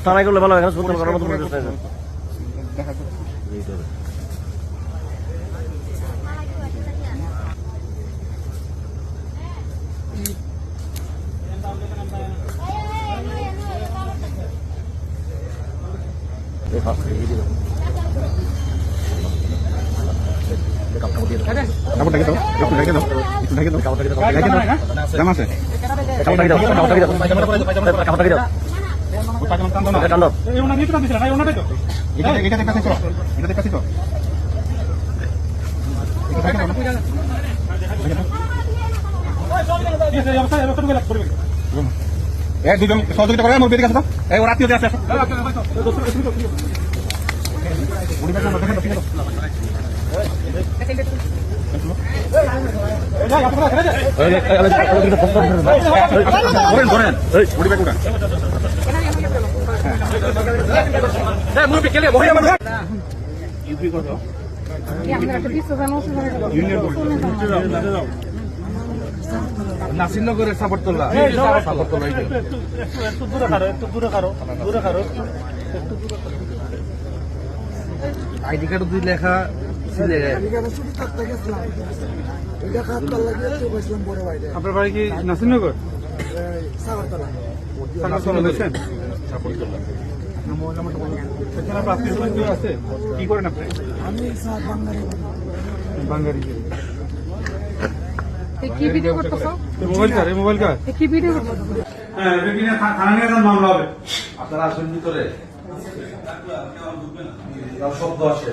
থানায় করলে ভালো এখানে শুনতে করার মতো পরিবেশ নাই কাপড় ঢেকে দাও একটু ঢেকে দাও একটু ঢেকে দাও ঢেকে দাও জামা আছে টান দাও। দাও একটু ঢেকে দাও না এই দুজন সহযোগিতা করে মোর বেদিকে আসো এই ওর আত্মীয় আছে আসো বুড়ি ব্যাগ দেখেন তো ঠিক আছে ধরেন ধরেন বুড়ি ব্যাগ উঠা নাসিরনগরের সাপড়তলা সাপড়তলা এই যে। একটু দূরে খারো একটু দূরে খারো দূরে খারো আইডি কার্ড দুই লেখা আপনার বাড়ি কি নাসিরনগর? কি করেন আপনি? বাঙালি। কি ভিডিও করতেছো? মোবাইল কার? মোবাইল কার? কি ভিডিও করতেছো? হ্যাঁ এখানে থানা নিয়ে যান মামলা হবে। আপনারা আসেন ভিতরে। শব্দ আসে।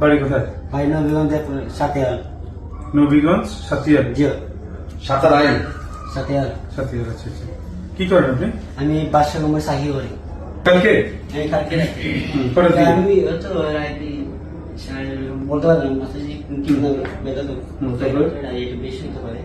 বাড়ি কোথায় ভাই নবীগঞ্জের সাথে নবীগঞ্জ সাতিয়ার জিও সাঁতার আইন সাথে সাতিয়ার আচ্ছা আচ্ছা কি করেন আপনি আমি বাদশা কুমার সাহি করি কালকে কালকে। আমি তো রাইতে বলতে পারলাম না যে কি বেদা তো এটা বেশি হতে পারে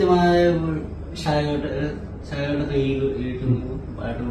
তোমার সাড়ে এগারোটা সাড়ে এগারোটা তো এই বারোটা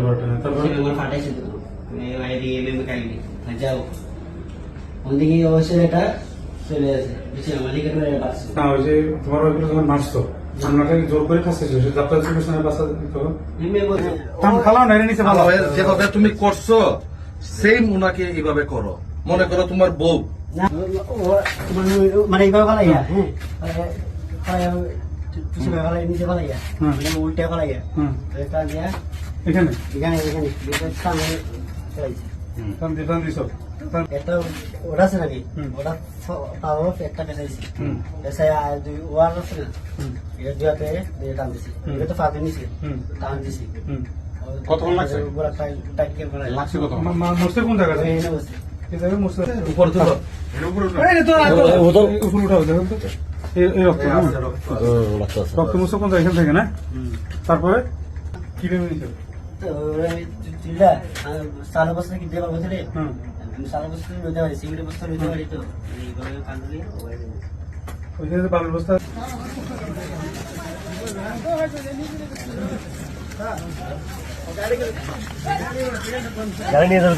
বারোটা, হ্যাঁ, তারপরে? ফাটাইছে তো বাইরে এমএম কাইনি যাও ওদিকে অবশ্যই এটা চলে আসে বুঝছি মালিকের বাড়ি বাসছে না ওই যে তোমার ওইগুলো যখন মারছো আপনাকে জোর করে ফাঁসেছো সে যাত্রা সিচুয়েশনে বাসা দিত এমএম খালাও না নিচে ভালো ভালো যেভাবে তুমি করছ সেম ওনাকে এইভাবে করো। মনে করো তোমার বউ। মানে- মানে এইভাবে ফালাইয়া হ্যাঁ ফালাইয়া পিছনে ফালাই নিচে ফালাইয়া মানে উল্টে ফালাইয়া এটা এখানে এখানে এখানে সামনে থাম দিছো থাম। একটা ওটা আছে নাকি? হুম। ওটা তাও একটা পেঁচাইছি হুম। পেঁচাই আর দুই ওয়ার আছে না? এটা দুই হাতে দিয়ে টান দিছি এটা তো ফাঁদে নিছি। টান দিছি কতক্ষণ লাগছে? গোড়া টাইট টাইট করে লাগছে কত মরছে কোন জায়গাতে এই এনে বসে। এই জায়গায় মরছে। উপর তুলো এই তো উপরে উঠাও দেখুন তো এই রক্ত রক্ত মুছে কোন জায়গা থেকে না? তারপরে কি ভেবে তো ওরা চিল্লা সারা বছর কি দেবার বছরে হুম। আমি সারা বছর রইতে পারি সিভিলের বস্তা নিতে পারি তো। এইভাবে কান্দলে ওইখানে বস্তা। গাড়ি নিয়ে যাবে